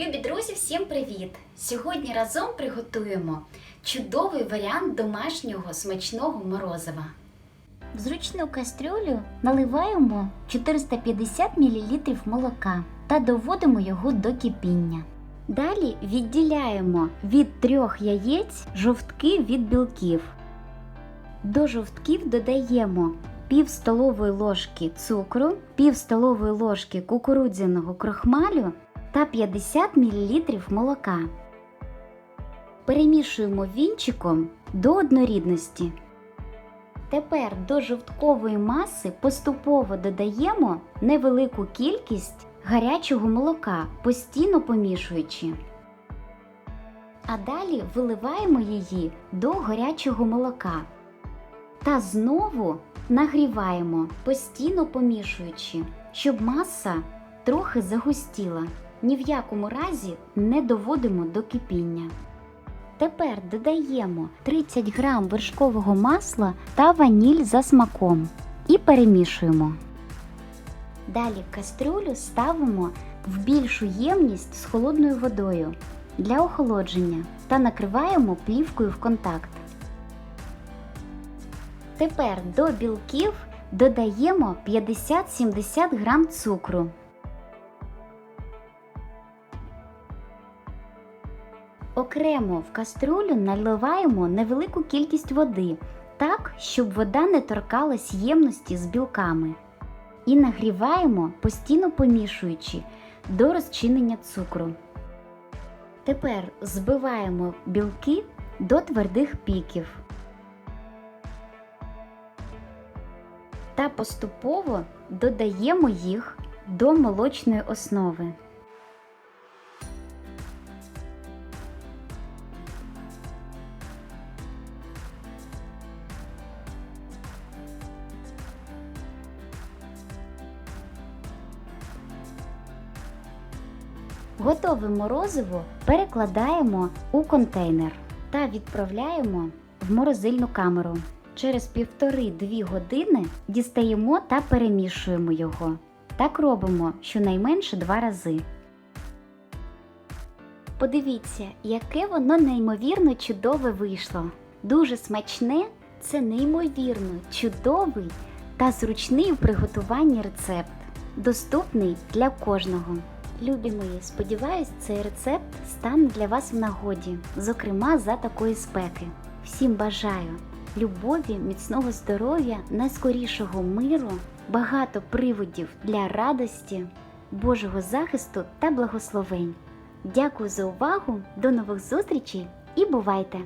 Любі друзі, всім привіт! Сьогодні разом приготуємо чудовий варіант домашнього смачного морозива. В зручну кастрюлю наливаємо 450 мл молока та доводимо його до кипіння. Далі відділяємо від трьох яєць жовтки від білків. До жовтків додаємо пів столової ложки цукру, пів столової ложки кукурудзяного крохмалю та 50 мл молока. Перемішуємо вінчиком до однорідності. Тепер до жовткової маси поступово додаємо невелику кількість гарячого молока, постійно помішуючи. А далі виливаємо її до гарячого молока. Та знову нагріваємо, постійно помішуючи, щоб маса трохи загустіла. Ні в якому разі не доводимо до кипіння. Тепер додаємо 30 грам вершкового масла та ваніль за смаком і перемішуємо. Далі кастрюлю ставимо в більшу ємність з холодною водою для охолодження та накриваємо плівкою в контакт. Тепер до білків додаємо 50-70 грам цукру. Окремо в каструлю наливаємо невелику кількість води, так, щоб вода не торкалась ємності з білками. І нагріваємо, постійно помішуючи до розчинення цукру. Тепер збиваємо білки до твердих піків. Та поступово додаємо їх до молочної основи. Готове морозиво перекладаємо у контейнер та відправляємо в морозильну камеру. Через півтори-дві години дістаємо та перемішуємо його. Так робимо щонайменше два рази. Подивіться, яке воно неймовірно чудове вийшло. Дуже смачне, це неймовірно чудовий та зручний у приготуванні рецепт, доступний для кожного. Любі мої, сподіваюсь, цей рецепт стане для вас в нагоді, зокрема за такої спеки. Всім бажаю любові, міцного здоров'я, найскорішого миру, багато приводів для радості, Божого захисту та благословень. Дякую за увагу, до нових зустрічей і бувайте!